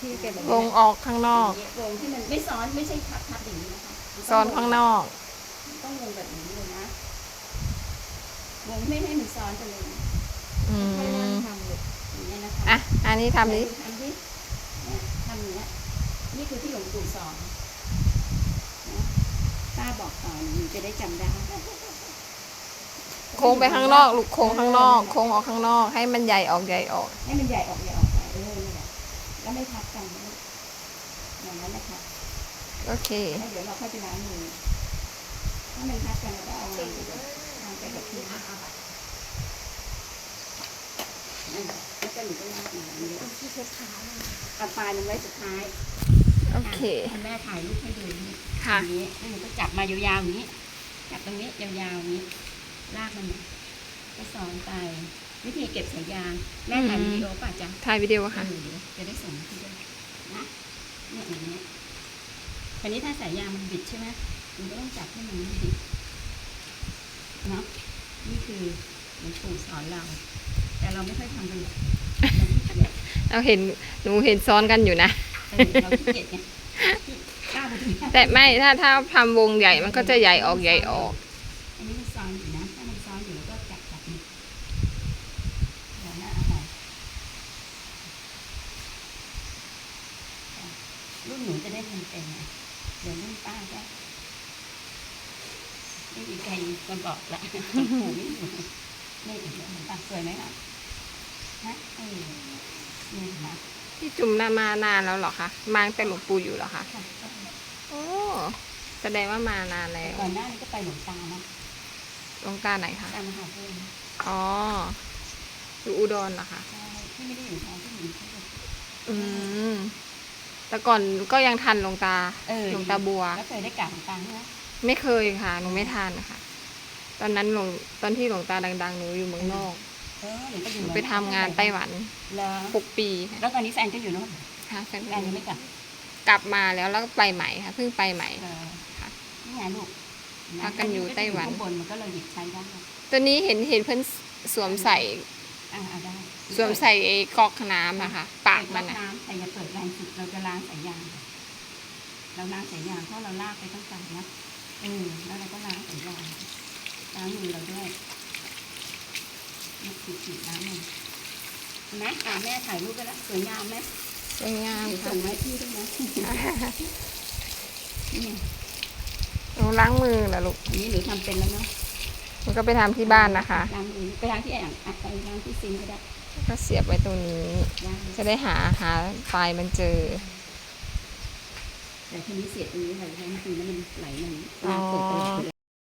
ที่เก็บแบบวนี้งออกข้างนอก วงที่มันไม่ซ้อนไม่ใช่ทับทับอย่างนี้นะคะซ้อนข้างนอก ต้องวงแบบนี้เลยนะ วงไม่ให้มันซ้อนกันเลยนะอืให้นั่งมทำเลยอย่างนี้ยนะคะอะ อันนี้ทำนี้ ทำดิเนี่ยทำอย่างเนี้ยนี่คือที่หลวงปู่สอนนะป้าบอกต่อหนูจะได้จำได้ โค้งไปข้างนอก ลูกโค้งข้างนอก โค้งออกข้างนอก ให้มันใหญ่ออกใหญ่ออก ให้มันใหญ่ออกใหญ่ออก ไม่ทับกันนะอย่างนั้นนะคะโอเคแล้วเดี๋ยวเราค่อยไปล้างมือถ้ามันทับกันเราก็เอาวางไปกับวางไปกับพื้นนั่นแล้วก็หนูก็ลากมาอย่างนี้ที่เช็ดขาเอาปลายมันไว้สุดท้ายโอเคคุณแม่ถ่ายรูปให้ดูนี่ค่ะอย่างนี้แล้วหนูก็จับมายาวๆอย่างนี้ จับตรงนี้ยาวๆอย่างนี้ลากมันมาก็สอนไป วิธีเก็บสายยางแม่ถ่ายวิดีโอป่ะจ๊ะถ่ายวิดีโอค่ะ เออเดี๋ยวจะได้ส่งให้ด้วยนะเนี่ยอย่างนี้คราวนี้ถ้าสายยางมันบิดใช่ไหมมันก็ต้องจับให้มันไม่บิดเนาะนี่คือหลวงปู่สอนเรา แต่เราไม่ค่อยทำกันหรอกเราขี้เกียจเราเห็นหนูเห็นซ้อนกันอยู่นะเออเราขี้เกียจไงกล้าไปถึงแต่ไม่ถ้าถ้าทำวงใหญ่มันก็จะใหญ่ออกใหญ่ออก อันนี้มันซ้อนอยู่นะ ถ้ามันซ้อนอยู่แล้วก็จับจับนี่เดี๋ยวนะอะไรรุ่นหนูจะได้ทำเป็นไง เดี๋ยวรุ่นป้าก็ไม่มีใครมาบอกละปู่ไม่อยู่นี่อีกแล้วเห็นปะสวยไหมล่ะนะเออนี่เห็นไหมพี่จุ่มนามานานแล้วเหรอคะมาตั้งแต่หลวงปู่อยู่เหรอคะค่ะโอ้แสดงว่ามานานแล้วก่อนหน้านี้ก็ไปหลวงตาเนาะหลวงตาไหนคะตามมหาเทพอ๋ออยู่อุดรเหรอคะใช่ที่ไม่ได้อยู่ท้องที่อยู่ที่อืม แต่ก่อนก็ยังทันหลวงตาเออหลวงตาบัวก็เคยได้กราบหลวงตาใช่ไหมไม่เคยค่ะ หนูไม่ทันค่ะ ตอนนั้นหลวงตอนที่หลวงตาดังๆ หนูอยู่เมืองนอก เออหนูก็อหยู่นูไปทำงานไต้หวันแล้วหกปีค่ะแล้วตอนนี้แฟนก็อยู่โนู่นค่ะแฟนแฟนยังไม่กลับกลับมาแล้วแล้วก็ไปใหม่ค่ะ เพิ่งไปใหม่ เออค่ะนี่ไงลูกพักกันอยู่ไต้หวัน ข้างบนมันก็เลยหยิบใช้ได้ตัวนี้เห็นเห็นเพื่อนสวมใส่อ่าเอาได้สวมใส่ไอ้ก๊อกน้ำอะค่ะ ปากมันเปิดอะน้ำแต่อย่าเปิดแรง สุดเราจะล้างสายยาง เราล้างสายยางเพราะเราลากไปตั้งแต่นะเออแล้วเราก็ล้างสายยางล้างมือเราด้วยนี่คือฉีดล้างมือเห็นไหมอ่าแม่ถ่ายรูปไปแล้วสวยงามไหมสวยงามเดี๋ยวค่ะส่งมาให้พี่ด้วยนะนี่หนูล้างมือเหรอลูกอันนี้หนูทำเป็นแล้วเนาะหนูก็ไปทำที่บ้านนะคะล้างมือไปล้างที่แอ่งอะไปล้างที่ซิงค์ก็ได้ ก็เสียบไว้ตรงนี้ล้างจะได้หาหาไฟล์มันเจอ แต่ทีนี้เสียบตรงนี้ไหลแรงทีนั้นมันไหลมันอ๋อน้ำเกิดไปเลย